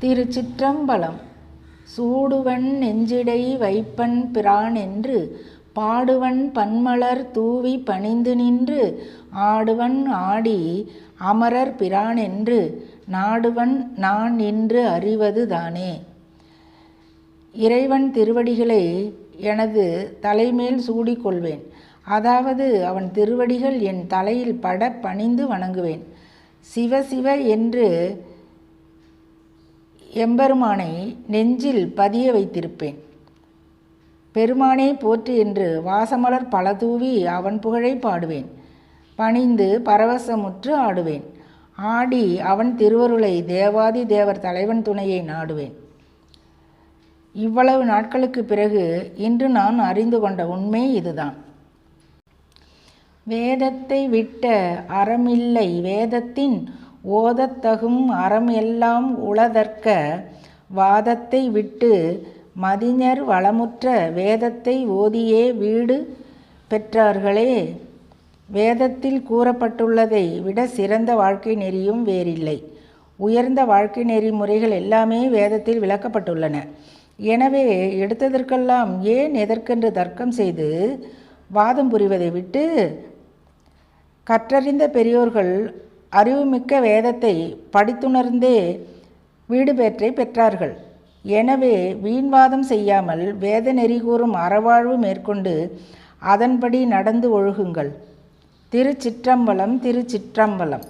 திருச்சிற்றம்பலம். சூடுவன் நெஞ்சிடை வைப்பன் பிரான் என்று பாடுவன் பன்மலர் தூவி பணிந்து நின்று ஆடுவன் ஆடி அமரர் பிரான் என்று நாடுவன் நான் என்று அறிவது தானே. இறைவன் திருவடிகளை எனது தலைமேல் சூடிக்கொள்வேன். அதாவது அவன் திருவடிகள் என் தலையில் பட பணிந்து வணங்குவேன். சிவ சிவ என்று எம்பெருமானை நெஞ்சில் பதிய வைத்திருப்பேன். பெருமானே போற்று என்று வாசமலர் பல தூவி அவன் புகழை பாடுவேன். பணிந்து பரவசமுற்று ஆடுவேன். ஆடி அவன் திருவருளை தேவாதி தேவர் தலைவன் துணையை நாடுவேன். இவ்வளவு நாட்களுக்கு பிறகு இன்று நான் அறிந்து கொண்ட உண்மை இதுதான். வேதத்தை விட்ட அறமில்லை வேதத்தின் ஓதத்தகும் அறம் எல்லாம் உளதற்க வாதத்தை விட்டு மதிஞர் வளமுற்ற வேதத்தை ஓதியே வீடு பெற்றார்களே. வேதத்தில் கூறப்பட்டுள்ளதை விட சிறந்த வாழ்க்கை நெறியும் வேறில்லை. உயர்ந்த வாழ்க்கை நெறிமுறைகள் எல்லாமே வேதத்தில் விளக்கப்பட்டுள்ளன. எனவே எடுத்ததற்கெல்லாம் ஏன் எதற்கென்று தர்க்கம் செய்து வாதம் புரிவதை விட்டு கற்றறிந்த பெரியோர்கள் அறிவுமிக்க வேதத்தை படித்துணர்ந்தே வீடு பெற்றை பெற்றார்கள். எனவே வீண்வாதம் செய்யாமல் வேத நெறி கூறும் அறவாழ்வு மேற்கொண்டு அதன்படி நடந்து ஒழுகுங்கள். திருச்சிற்றம்பலம் திருச்சிற்றம்பலம்.